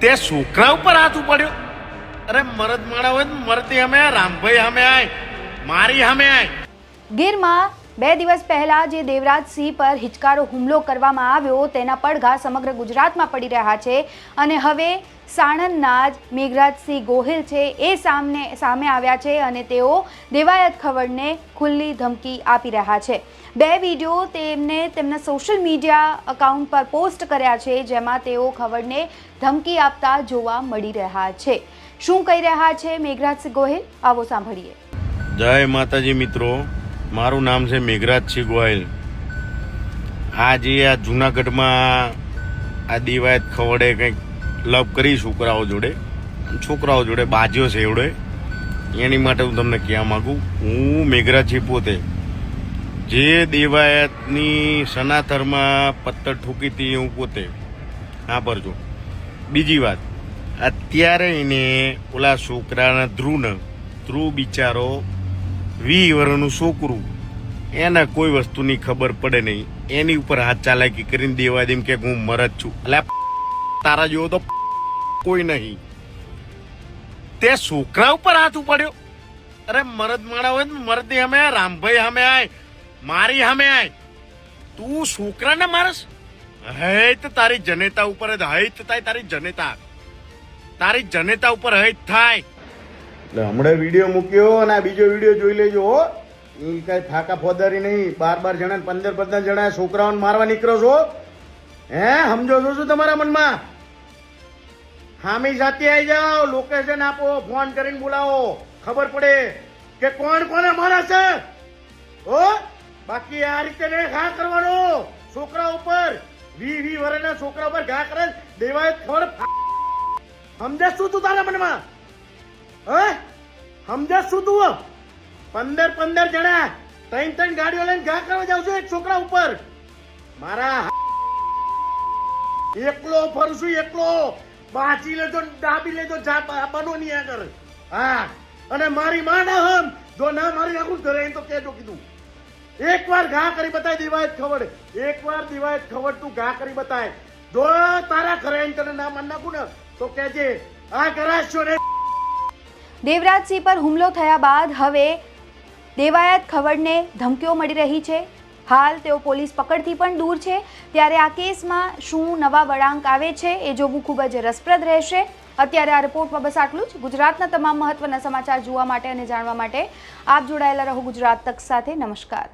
તે છોકરા ઉપર હાથ ઉપાડ્યો. અરે મરદ માળા હોય મરતી અમે રામભાઈ અમે આય, મારી અમે આય. ગીરમાં બે દિવસ પહેલા જે દેવરાજસિંહ પર હિચકારો હુમલો કરવામાં આવ્યો, તેના પડઘા સમગ્ર ગુજરાતમાં પડી રહ્યા છે. અને હવે સાણંદના જ મેઘરાજસિંહ ગોહિલ છે એ સામને, સામે આવ્યા છે અને તેઓ દેવાયત ખવડને ખુલ્લી ધમકી આપી રહ્યા છે. બે વીડિયો તેમને, તેમના સોશિયલ મીડિયા અકાઉન્ટ પર પોસ્ટ કર્યા છે, જેમાં તેઓ ખવડને ધમકી આપતા જોવા મળી રહ્યા છે. શું કહી રહ્યા છે મેઘરાજસિંહ ગોહિલ? આવો સાંભળીએ. જય માતાજી મિત્રો. મારું નામ છે મેઘરાજસિંહ ગોયલ આજે આ જુનાગઢમાં આ દિવાયત ખવડે કંઈક લવ કરી છોકરાઓ જોડે છોકરાઓ જોડે, બાજ્યો છે એવડે, એની માટે હું તમને કહેવા માગું, હું મેઘરાજસિંહ પોતે. જે દેવાયતની સનાતરમાં પત્તર ઠૂકી હતી હું પોતે. હા પરજો બીજી વાત, અત્યારે એને ઓલા છોકરાના ધ્રુવને, ધ્રુવ બિચારો વી વર્ષનું છોકરું. એને કોઈ વસ્તુની ખબર પડે નહીં. એની ઉપર હાથ ચાલાકી કરીને દેવા દેમ કે હું મરદ છું. એટલે તારા જેવો તો કોઈ નહીં. તે છોકરા ઉપર હાથ ઉપાડ્યો. અરે મરદ માળા હોય મરદી સામે રામભાઈ અમે આય, મારી અમે આય. તું છોકરાને મારસ? હૈત તારી જનેતા ઉપર હૈત થાય તારી જનેતા. તારી જનેતા ઉપર હૈત થાય. એટલે હમણાં વીડિયો મૂક્યો અને આ બીજો વીડિયો જોઈ લેજો, હો. એ કાંઈ ફાકા ફોદારી નહીં. બાર બાર જણા પંદર પંદર જણા છોકરાઓને મારવા નીકળો છો. હે, સમજો છો શું તમારા મનમાં? હામી સાથે આવી જાઓ લોકેશન આપો ફોન કરીને બોલાવો. ખબર પડે કે કોણ કોને મારે છે? હો? બાકી આ રીતે ને ઘા કરવાનો. છોકરા ઉપર, વી વી વરના છોકરા ઉપર ઘા કરે દેવાય ખબર સમજે શું તું તારા મનમાં? સમજે શું તું પંદર પંદર જણા ત્રણ ત્રણ ગાડીઓ લઈને ઘા કરવા જાવ છું એક છોકરા ઉપર? મારા એકલો ફરશું, એકલો. બાચી લેજો ડાબી લેજો બનો નહીં આગળ. હા. અને મારી માં ના હમ. જો ના મારી નાખું ઘરે એમ તો કેજો કીધું. એક વાર ઘા કરી બતાય દિવાયત ખબર. એક વાર દિવાયત ખબર તું ઘા કરી બતાય. જો તારા ઘરે એમ તને ના માન નાખું ને, તો કેજે આ કરાશો ને દેવરાજસિંહ પર હુમલો થયા બાદ હવે દેવાયત ખવડને ધમકીઓ મળી રહી છે. હાલ તેઓ પોલીસ પકડથી પણ દૂર છે. ત્યારે આ કેસમાં શું નવા વળાંક આવે છે એ જોવું ખૂબ જ રસપ્રદ રહેશે. અત્યારે આ રિપોર્ટમાં બસ આટલું જ. ગુજરાતના તમામ મહત્વના સમાચાર જોવા માટે અને જાણવા માટે આપ જોડાયેલા રહો ગુજરાત તક સાથે. નમસ્કાર.